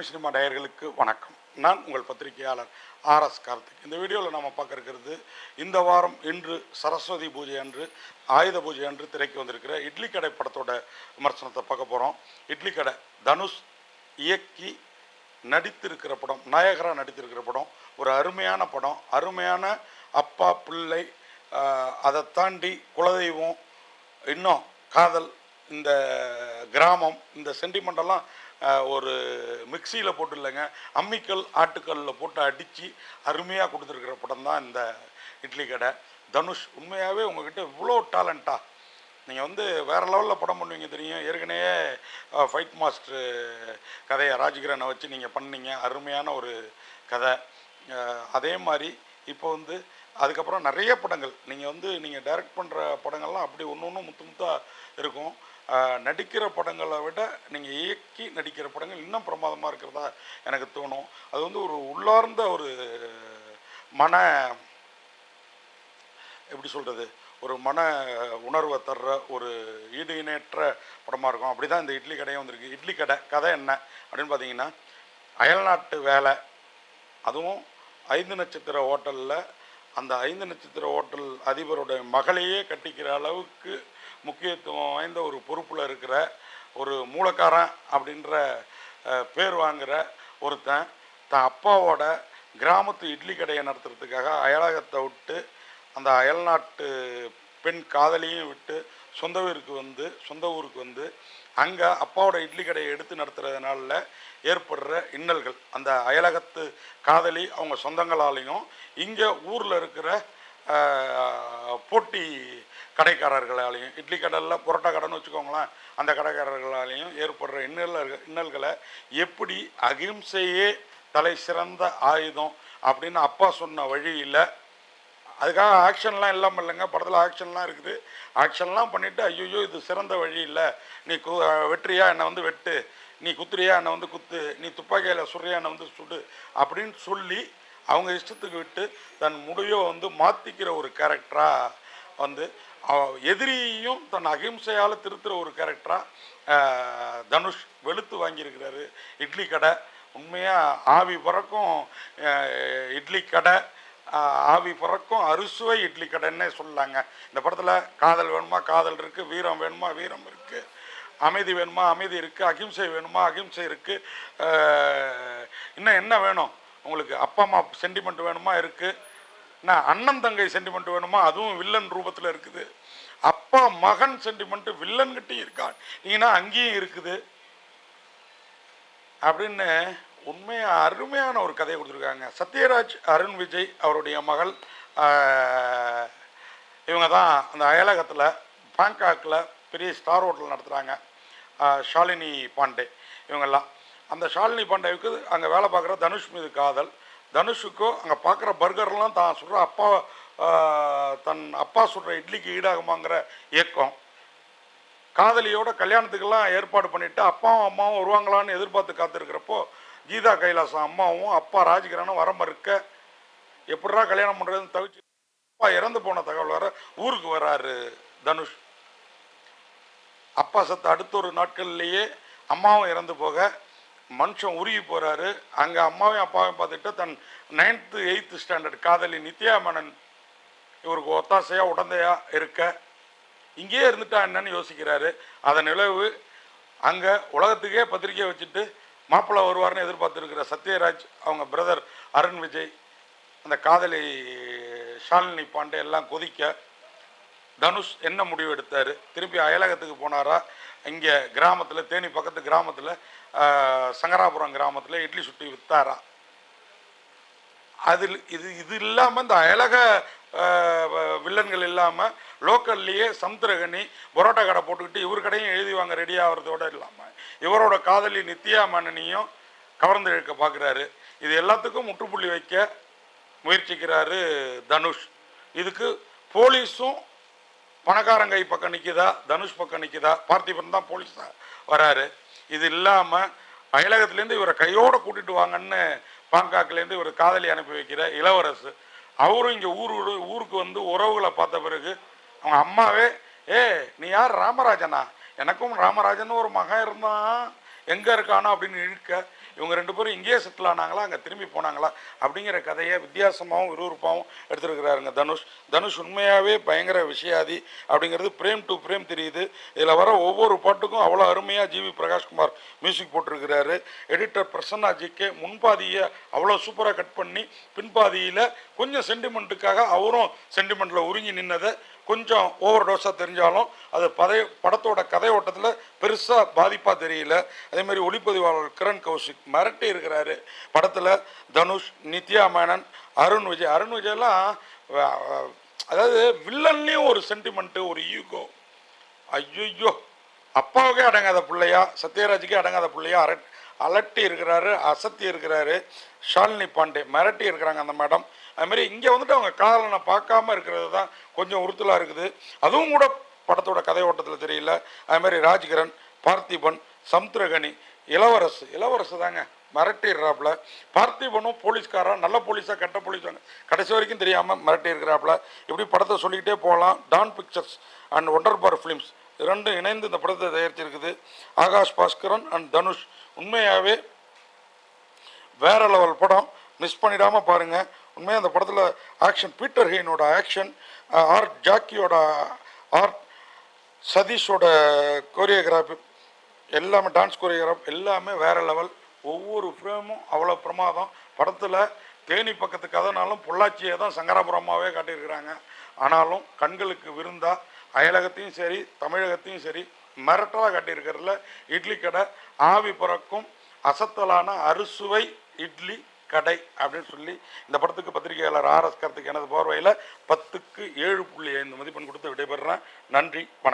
Tamil cinema நேயர்களுக்கு வணக்கம். நான் உங்கள் பத்திரிகையாளர் ஆர்எஸ் கார்த்திக். இந்த வீடியோவில் நம்ம பார்க்க இருக்கிறது இந்த வாரம் இன்று சரஸ்வதி பூஜை அன்று ஆயுத பூஜை அன்று திரைக்கு வந்திருக்கிற இட்லி கடை படத்தோட விமர்சனத்தை பார்க்க போகிறோம் இட்லி கடை தனுஷ் இயக்கி நடித்திருக்கிற படம் நாயகராக நடித்திருக்கிற படம் ஒரு அருமையான படம் அருமையான அப்பா பிள்ளை அதை தாண்டி குலதெய்வம் இன்னும் காதல் இந்த கிராமம் இந்த சென்டிமெண்டெல்லாம் ஒரு மிக்சியில் போட்டு இல்லைங்க அம்மிக்கல் ஆட்டுக்கல்லில் போட்டு அடித்து அருமையாக கொடுத்துருக்கிற படம் தான் இந்த இட்லி கடை. தனுஷ் உண்மையாகவே உங்ககிட்ட இவ்வளோ டேலண்ட்டாக நீங்கள் வந்து வேறு லெவலில் படம் பண்ணுவீங்க தெரியும். ஏற்கனவே ஃபைட் மாஸ்டர் கதையை ராஜகிரனை வச்சு நீங்கள் பண்ணீங்க. அருமையான ஒரு கதை. அதே மாதிரி இப்போ வந்து அதுக்கப்புறம் நிறைய படங்கள். நீங்கள் வந்து நீங்கள் டைரக்ட் பண்ணுற படங்கள்லாம் அப்படி ஒன்று ஒன்று முத்து முத்தாக இருக்கும். நடிக்கிற படங்களை விட நீங்கள் இயக்கி நடிக்கிற படங்கள் இன்னும் பிரமாதமாக இருக்கிறதா எனக்கு தோணும். அது வந்து ஒரு உள்ளார்ந்த ஒரு மன எப்படி சொல்கிறது ஒரு மன உணர்வை தர்ற ஒரு ஈடு இணையற்ற படமாக இருக்கும். அப்படி தான் இந்த இட்லி கடையும் வந்திருக்கு. இட்லி கடை கதை என்ன? அப்படின்னு பார்த்தீங்கன்னா அயல்நாட்டு வேலை. அதுவும் ஐந்து நட்சத்திர ஹோட்டலில் அந்த ஐந்து நட்சத்திர ஹோட்டல் அதிபருடைய மகளையே கட்டிக்கிற அளவுக்கு முக்கியத்துவம் வாய்ந்த ஒரு பொறுப்பில் இருக்கிற ஒரு மூலக்காரன் அப்படின்ற பேர் வாங்குகிற ஒருத்தன் தன் அப்பாவோட கிராமத்து இட்லி கடையை நடத்துறதுக்காக அயலகத்தை விட்டு அந்த அயல்நாட்டு பெண் காதலியும் விட்டு சொந்த ஊருக்கு வந்து சொந்த ஊருக்கு வந்து அங்கே அப்பாவோட இட்லி கடையை எடுத்து நடத்துறதுனால ஏற்படுற இன்னல்கள். அந்த அயலகத்து காதலி அவங்க சொந்தங்களாலையும் இங்கே ஊரில் இருக்கிற போட்டி கடைக்காரர்களாலையும் இட்லி கடலில் புரோட்டா கடைன்னு வச்சுக்கோங்களேன் அந்த கடைக்காரர்களாலையும் ஏற்படுற இன்னல் இன்னல்களை எப்படி அகிம்சையே தலை சிறந்த ஆயுதம் அப்படின்னு அப்பா சொன்ன வழியில் அதுக்காக ஆக்ஷன்லாம் இல்லாமல் இல்லைங்க. படத்தில் ஆக்ஷன்லாம் இருக்குது. ஆக்ஷன்லாம் பண்ணிவிட்டு ஐயோ இது சிறந்த வழி இல்லை. நீ கு வெற்றியா என்னை வந்து வெட்டு. நீ குத்துறியா என்னை வந்து குத்து. நீ துப்பாக்கியில் சுடுறியா என்னை வந்து சுடு. அப்படின்னு சொல்லி அவங்க இஷ்டத்துக்கு விட்டு தன் முடிவை வந்து மாற்றிக்கிற ஒரு கேரக்டராக வந்து எதிரியையும் தன் அகிம்சையால் திருத்துகிற ஒரு கேரக்டராக தனுஷ் வெளுத்து வாங்கியிருக்கிறாரு. இட்லி கடை. உண்மையாக ஆவி பறக்கும் இட்லி கடை. ஆவி பிறக்கும் அறுசுவை இட்லி கடைன்னே சொல்லலாங்க இந்த படத்தில் காதல் வேணுமா? காதல் இருக்குது வீரம் வேணுமா? வீரம் இருக்குது அமைதி வேணுமா? அமைதி இருக்குது அகிம்சை வேணுமா? அகிம்சை இருக்குது இன்னும் என்ன வேணும்? உங்களுக்கு அப்பா அம்மா சென்டிமெண்ட் வேணுமா? இருக்குது என்ன அண்ணன் தங்கை சென்டிமெண்ட் வேணுமா? அதுவும் வில்லன் ரூபத்தில் இருக்குது. அப்பா மகன் சென்டிமெண்ட்டு வில்லன் கிட்டேயும் இருக்கான் நீங்கன்னா அங்கேயும் இருக்குது. அப்படின்னு உண்மையாக அருமையான ஒரு கதையை கொடுத்துருக்காங்க. சத்யராஜ் அருண் விஜய் அவருடைய மகள் இவங்க தான் அந்த அயலகத்தில் பேங்காக்கில் பெரிய ஸ்டார் ஹோட்டல் நடத்துகிறாங்க ஷாலினி பாண்டே இவங்கெல்லாம். அந்த ஷாலினி பாண்டேவுக்கு அங்கே வேலை பார்க்குற தனுஷ் மீது காதல். தனுஷுக்கோ அங்கே பார்க்குற பர்கர்லாம் தான் சுடுற அப்பா தன் அப்பா சுடுற இட்லிக்கு ஈடாகுமாங்கிற இயக்கம். காதலியோட கல்யாணத்துக்கெல்லாம் ஏற்பாடு பண்ணிவிட்டு அப்பாவும் அம்மாவும் வருவாங்களான்னு எதிர்பார்த்து காத்திருக்கிறப்போ கீதா கைலாசம் அம்மாவும் அப்பா ராஜகிரனும் வர மறுக்க எப்படா கல்யாணம் பண்ணுறதுன்னு தவிச்சு அப்பா இறந்து போன தகவல் வர ஊருக்கு வராரு தனுஷ். அப்பா சத்து அடுத்த ஒரு நாட்கள்லேயே அம்மாவும் இறந்து போக மனுஷன் உருகி போகிறாரு அங்கே அம்மாவையும் அப்பாவையும் பார்த்துட்டு தன் நைன்த்து எயித்து ஸ்டாண்டர்ட் காதலி நித்யா மேனன் இவருக்கு ஒத்தாசையாக உடந்தையா இருக்க. இங்கேயே இருந்துட்டா என்னன்னு யோசிக்கிறாரு. அதன் நிலவு அங்கே உலகத்துக்கே பத்திரிக்கை வச்சுட்டு மாப்பிள்ளை வருவார்னு எதிர்பார்த்துருக்கிற சத்யராஜ் அவங்க பிரதர் அருண் விஜய் அந்த காதலி ஷாலினி பாண்டே எல்லாம் கொதிக்க தனுஷ் என்ன முடிவு எடுத்தார்? திருப்பி அயலகத்துக்கு போனாரா? இங்கே கிராமத்தில் தேனி பக்கத்து கிராமத்தில் சங்கராபுரம் கிராமத்தில் இட்லி சுட்டி விற்றாரா அதில் இது இது இல்லாமல் இந்த அயலக வ- வில்லன்கள் இல்லாமல் லோக்கல்லையே சமுத்திரகனி பரோட்டா கடை போட்டுக்கிட்டு இவர் கடையும் எழுதி வாங்க ரெடி ஆகிறதோட இல்லாமல் இவரோட காதலி நித்யா மேனனையும் கவர்ந்து இழுக்க பார்க்குறாரு. இது எல்லாத்துக்கும் முற்றுப்புள்ளி வைக்க முயற்சிக்கிறாரு தனுஷ். இதுக்கு போலீஸும் பணக்காரங்கை பக்கம் நிற்கிதா தனுஷ் பக்கம் நிற்கிதா பார்த்திபன் தான் போலீஸாக வராரு. இது இல்லாமல் அயலகத்துலேருந்து இவரை கையோடு கூட்டிட்டு வாங்கன்னு பாங்காக்லேருந்து இவர் காதலி அனுப்பி வைக்கிற இளவரசு. அவரும் இங்கே ஊரு ஊருக்கு வந்து உறவுகளை பார்த்த பிறகு அவங்க அம்மாவே ஏ நீ யார்? ராமராஜனா? எனக்கும் ராமராஜன் ஒரு மகன் இருந்தான். எங்கே இருக்கானோ அப்படின்னு இழுக்க இவங்க ரெண்டு பேரும் இங்கேயே செட்டில் ஆனாங்களா அங்கே திரும்பி போனாங்களா? அப்படிங்கிற கதையை வித்தியாசமாகவும் விறுவிறுப்பாகவும் எடுத்திருக்கிறாருங்க தனுஷ். தனுஷ் உண்மையாகவே பயங்கர விஷயாதி அப்படிங்கிறது பிரேம் டு பிரேம் தெரியுது. இதில் வர ஒவ்வொரு பாட்டுக்கும் அவ்வளோ அருமையாக ஜிவி பிரகாஷ்குமார் மியூசிக் போட்டிருக்கிறாரு. எடிட்டர் பிரசன்னாஜிக்கு முன்பாதியை அவ்வளோ சூப்பராக கட் பண்ணி பின்பாதியில் கொஞ்சம் சென்டிமெண்ட்டுக்காக அவரும் சென்டிமெண்ட்டில் உருங்கி நின்னதை கொஞ்சம் ஓவர் டோஸாக தெரிஞ்சாலும் அது பதை படத்தோட கதை ஓட்டத்தில் பெருசாக பாதிப்பாக தெரியல. அதே மாதிரி ஒளிப்பதிவாளர் கிரண் கௌஷிக் மிரட்டி இருக்கிறாரு. படத்தில் தனுஷ் நித்யா மேனன் அருண் விஜய். அருண் விஜய்லாம் அதாவது வில்லன்லேயும் ஒரு சென்டிமெண்ட்டு ஒரு ஈகோ ஐயோ அப்பாவுக்கே அடங்காத பிள்ளையா சத்யராஜுக்கே அடங்காத பிள்ளையா அரட் அலட்டி இருக்கிறாரு அசத்தி இருக்கிறாரு. ஷாலினி பாண்டே மிரட்டி இருக்கிறாங்க அந்த மேடம். அதுமாரி இங்கே வந்துட்டு அவங்க காதலனை பார்க்காம இருக்கிறது தான் கொஞ்சம் உறுத்தலாக இருக்குது. அதுவும் கூட படத்தோட கதை ஓட்டத்தில் தெரியல. அதுமாரி ராஜ்கிரண் பார்த்திபன் சமுத்திரகனி இளவரசு. இளவரசு தாங்க மிரட்டிடுறாப்புல. பார்த்திபனும் போலீஸ்காரன் நல்ல போலீஸாக கெட்ட போலீஸாங்க கடைசி வரைக்கும் தெரியாமல் மிரட்டியிருக்கிறாப்புல. இப்படி படத்தை சொல்லிக்கிட்டே போகலாம். Dawn Pictures and Wunderbar Films ரெண்டும் இணைந்து இந்த படத்தை தயாரிச்சிருக்குது. ஆகாஷ் பாஸ்கரன் அண்ட் தனுஷ். உண்மையாகவே வேற லெவல் படம். மிஸ் பண்ணிடாமல் பாருங்கள் உண்மையாக அந்த படத்தில் ஆக்ஷன் பீட்டர் ஹெயினோட ஆக்ஷன் ஆர்ட் ஜாக்கியோட ஆர்ட் சதீஷோட கோரியோகிராஃபி எல்லாமே டான்ஸ் கோரியோகிராஃப் எல்லாமே வேறு லெவல் ஒவ்வொரு ஃப்ரேமும் அவ்வளோ பிரமாதம். படத்தில் தேனி பக்கத்து கதைனாலும் பொள்ளாச்சியை தான் சங்கராபுரமாகவே காட்டியிருக்கிறாங்க. ஆனாலும் கண்களுக்கு விருந்தா அயலகத்தையும் சரி தமிழகத்தையும் சரி மிரட்டலாக காட்டியிருக்கிறதுல இட்லி கடை ஆவி பறக்கும் அசத்தலான அறுசுவை இட்லி கடை அப்படின்னு சொல்லி இந்த படத்துக்கு பத்திரிகையாளர் ஆர்எஸ் கருத்துக்கு எனது பார்வையில் பத்துக்கு ஏழு புள்ளி ஐந்து மதிப்பெண் கொடுத்து விடைபெறுறேன். நன்றி வணக்கம்.